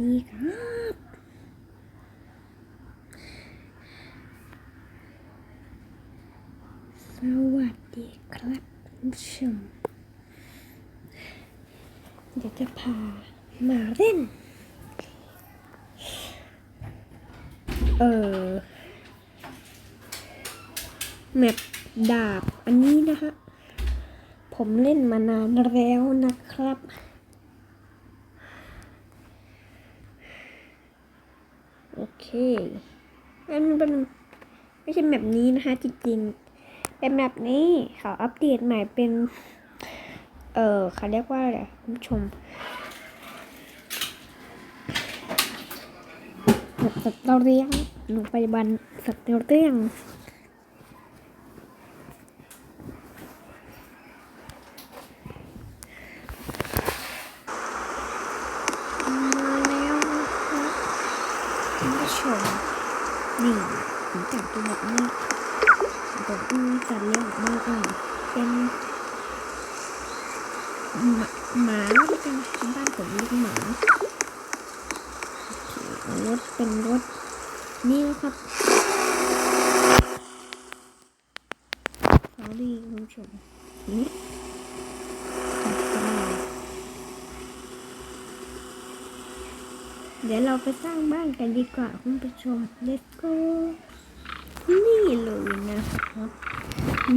ดีครับ สวัสดีครับคุณผู้ชมเดี๋ยวจะพามาเล่น เออแมปดาบอันนี้นะฮะผมเล่นมานานแล้วนะครับ โอเคอันเป็นไม่ใช่แบบนี้นะคะ จริงๆ เป็นแบบนี้เขาอัปเดตใหม่เป็น เออเขาเรียกว่าอะไรคุณผู้ชมสัตว์เลี้ยงหนูปัจจุบันสัตว์เราเลี้ยง มาแล้วนะครับ คุณผู้ชมนี่ผมจับตัวแบบนี้ผมอือจัดเลี้ยงออกมาอะเป็นหมาแล้วกันบ้านผมเรียกหมาโอเครถเป็นรถนี่นะครับสอรี่คุณผู้ชมนี่จัดไป เดี๋ยวเราไปสร้างบ้านกันดีกว่าคุณผู้ชม let's go นี่เลยนะครับ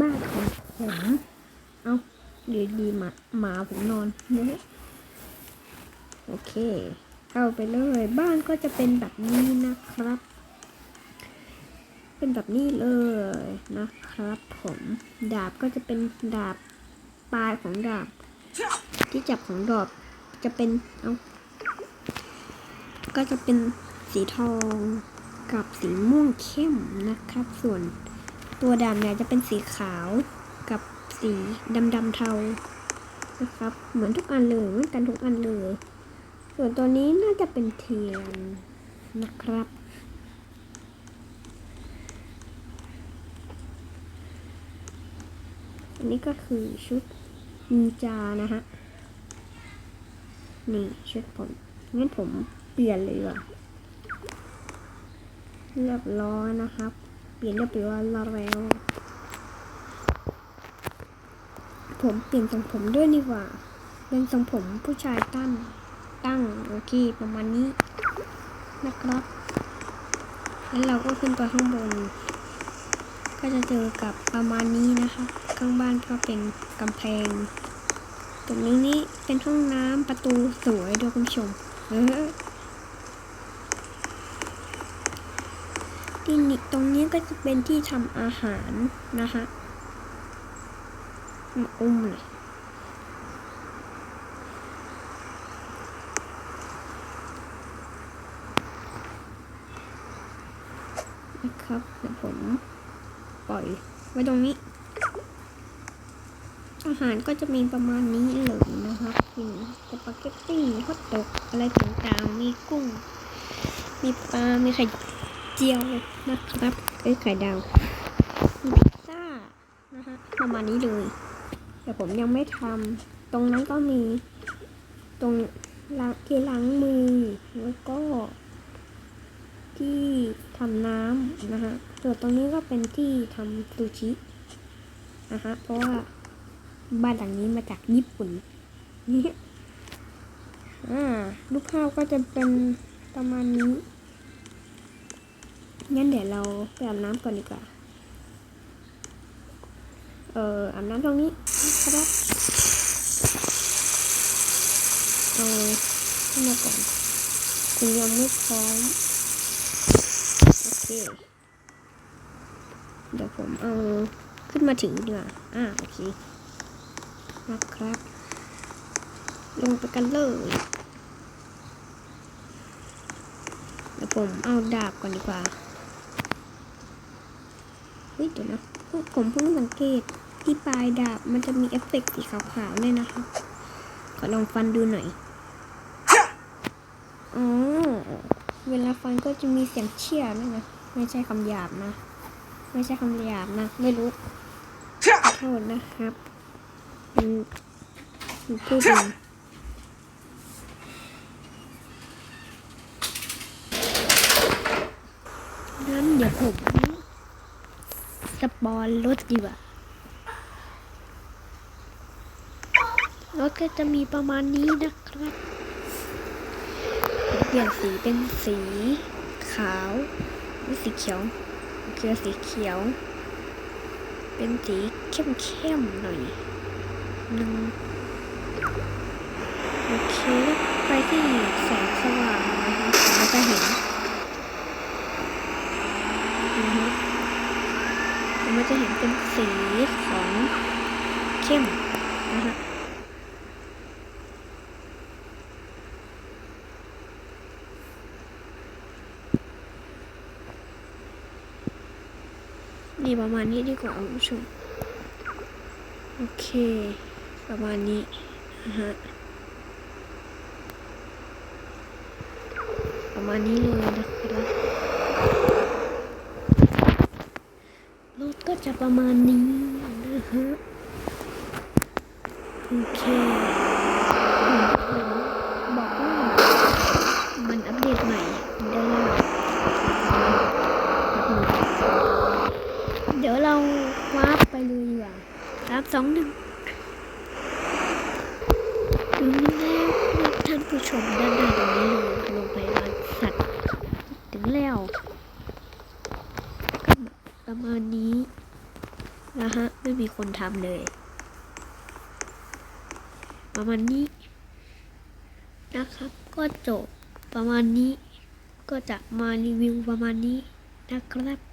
บ้านของผมเอาเดี๋ยวดีมาหมาผมนอนเนี่ยโอเค เข้าไปเลย บ้านก็จะเป็นแบบนี้นะครับ เป็นแบบนี้เลยนะครับ ผมดาบก็จะเป็นดาบปลายของดาบ ที่จับของดาบจะเป็นเอา ก็จะเป็นสีทองกับสีม่วงเข้มนะครับ ส่วนตัวดำเนี่ยจะเป็นสีขาวกับสีดำดำเทานะครับ เหมือนทุกอันเลยเหมือนกันทุกอันเลย ส่วนตัวนี้น่าจะเป็นเทียนนะครับอันนี้ก็คือชุดนินจานะฮะ นี่ชุดผมงั้นผม เปลี่ยนเลยว่ะเรียบร้อยนะครับ เปลี่ยนเรียบร้อยแล้ว ผมเปลี่ยนทรงผมด้วยนี่ว่า เป็นทรงผมผู้ชายตั้ง ตั้งโอเคประมาณนี้นะครับ แล้วเราก็ขึ้นไปข้างบน ก็จะเจอกับประมาณนี้นะคะข้างบ้านก็เป็นกำแพงตรงนี้นี่เป็นห้องน้ำประตูสวยด้วยคุณผู้ชมเออ ที่นี่ตรงนี้ก็จะเป็นที่ทำอาหารนะคะมาอุ้มเลยนะครับเดี๋ยวผมปล่อยไว้ตรงนี้ อาหารก็จะมีประมาณนี้เลยนะครับมีสปาเกตตี้ฮอทดอกอะไรต่างๆ มีกุ้ง มีปลา มีไข่ จียวนะครับเอ้ยไข่ดาวพิซซ่านะคะประมาณนี้เลยแต่ผมยังไม่ทำตรงนั้นก็มี ตรงล้างที่ล้างมือ แล้วก็ ที่ทำน้ำนะคะส่วนตรงนี้ก็เป็นที่ทำซูชินะคะเพราะว่าบ้านหลังนี้มาจากญี่ปุ่นนี่อ่าลูกข้าวก็จะเป็นประมาณนี้ งั้นเดี๋ยวเราไปอาบน้ำก่อนดีกว่า เอออาบน้ำตรงนี้ครับเอาขึ้นมาก่อน คุณยังไม่พร้อม โอเค เดี๋ยวผมเอาขึ้นมาถึงดีกว่า อ่า โอเคนะครับ ลงไปกันเลยเดี๋ยวผมเอาดาบก่อนดีกว่า เดี๋ยวนะผมเพิ่งสังเกตที่ปลายดาบมันจะมีเอฟเฟกต์สีขาวๆเนี่ยนะคะ ขอลองฟันดูหน่อย อ๋อ เวลาฟันก็จะมีเสียงเชี่ยด้วนะ ไม่ใช่คำหยาบนะ ไม่ใช่คำหยาบนะ ไม่รู้ขอโทษนะครับมันพูดเองนั้นเดี๋ยวผม สปอนรถดีกว่ารถก็จะมีประมาณนี้นะครับ เปลี่ยนสีเป็นสีขาวหรือสีเขียวโอเคสีเขียว เป็นสีเข้มๆหน่อยหนึ่งโอเค ไปที่แสงสว่างนะคะเราจะเห็นอือฮึมันจะเห็นเป็น สีของเข้มนะคะนี่ประมาณนี้ดีกว่าคุณผู้ชม โอเค ประมาณนี้นะฮะ ประมาณนี้เลยนะครับรถก็ จะประมาณนี้นะฮะโอเคบอกว่ามันอัปเดตใหม่ได้แล้วเดี๋ยวเราวาร์ปไปเลยดีกว่าสามสองหนึ่งถึงแล้วนะท่านผู้ชมด้านหน้าตรงนี้เลยโรงพยาบาลสัตว์ถึงแล้วประมาณนี้ นะฮะ ไม่มีคนทำเลย ประมาณนี้ นะครับ ก็จบประมาณนี้ ก็จะมารีวิวประมาณนี้นะครับ